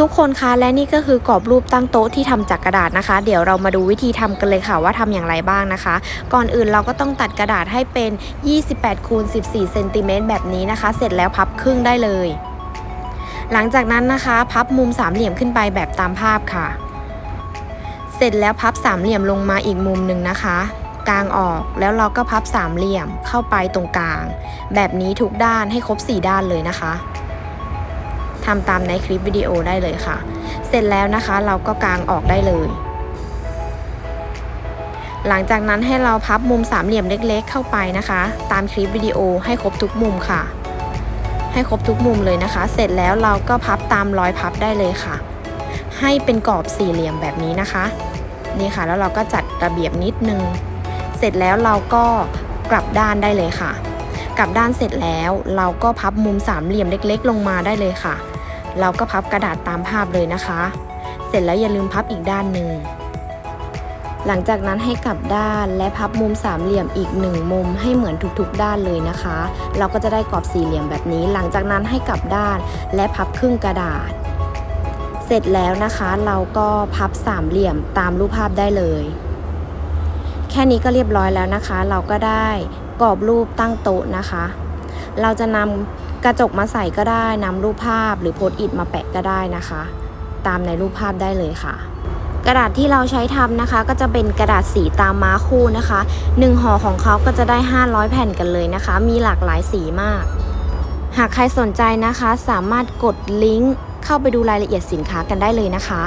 ทุกคนคะและนี่ก็คือกรอบรูปตั้งโต๊ะที่ทำจากกระดาษนะคะ เดี๋ยวเรามาดูวิธีทำกันเลยค่ะว่าทำอย่างไรบ้างนะคะ ก่อนอื่นเราก็ต้องตัดกระดาษให้เป็น 28คูณ14เซนติเมตรแบบนี้นะคะ เสร็จแล้วพับครึ่งได้เลย หลังจากนั้นนะคะ พับมุมสามเหลี่ยมขึ้นไปแบบตามภาพค่ะ เสร็จแล้วพับสามเหลี่ยมลงมาอีกมุมหนึ่งนะคะกลางออกแล้วเราก็พับสามเหลี่ยมเข้าไปตรงกลาง แบบนี้ทุกด้านให้ครบ 4 ด้านเลยนะคะ ทำตามในคลิปวิดีโอได้เลยค่ะ เสร็จแล้วนะคะเราก็กางออกได้เลย หลังจากนั้นให้เราพับมุมสามเหลี่ยมเล็ก ๆ เข้าไปนะคะ ตามคลิปวิดีโอให้ครบทุกมุมค่ะ ให้ครบทุกมุมเลยนะคะ เสร็จแล้วเราก็พับตามรอยพับได้เลยค่ะ ให้เป็นกรอบสี่เหลี่ยมแบบนี้นะคะนี่ค่ะแล้วเราก็จัดระเบียบนิดนึง เสร็จแล้วเราก็กลับด้านได้เลยค่ะ กลับด้านเสร็จแล้วเราก็พับมุมสามเหลี่ยมเล็ก ๆ ลงมาได้เลยค่ะ เราก็พับกระดาษตามภาพเลยนะคะ เสร็จแล้วอย่าลืมพับอีกด้านหนึ่ง หลังจากนั้นให้กลับด้านและพับมุมสามเหลี่ยมอีกหนึ่งมุมให้เหมือนทุกๆด้านเลยนะคะ เราก็จะได้กรอบสี่เหลี่ยมแบบนี้ หลังจากนั้นให้กลับด้านและพับครึ่งกระดาษ เสร็จแล้วนะคะเราก็พับสามเหลี่ยมตามรูปภาพได้เลย แค่นี้ก็เรียบร้อยแล้วนะคะ เราก็ได้กรอบรูปตั้งโต๊ะนะคะ เราจะนำกระจกมาใส่ก็ได้นำรูปภาพหรือโพสต์อิทมาแปะก็ได้นะคะ ตามในรูปภาพได้เลยค่ะ กระดาษที่เราใช้ทำนะคะ ก็จะเป็นกระดาษสีตามม้าคู่นะคะ1ห่อของเขาก็จะได้ 500 แผ่นกันเลยนะคะ มีหลากหลายสีมาก หากใครสนใจนะคะ สามารถกดลิงก์เข้าไปดูรายละเอียดสินค้ากันได้เลยนะคะ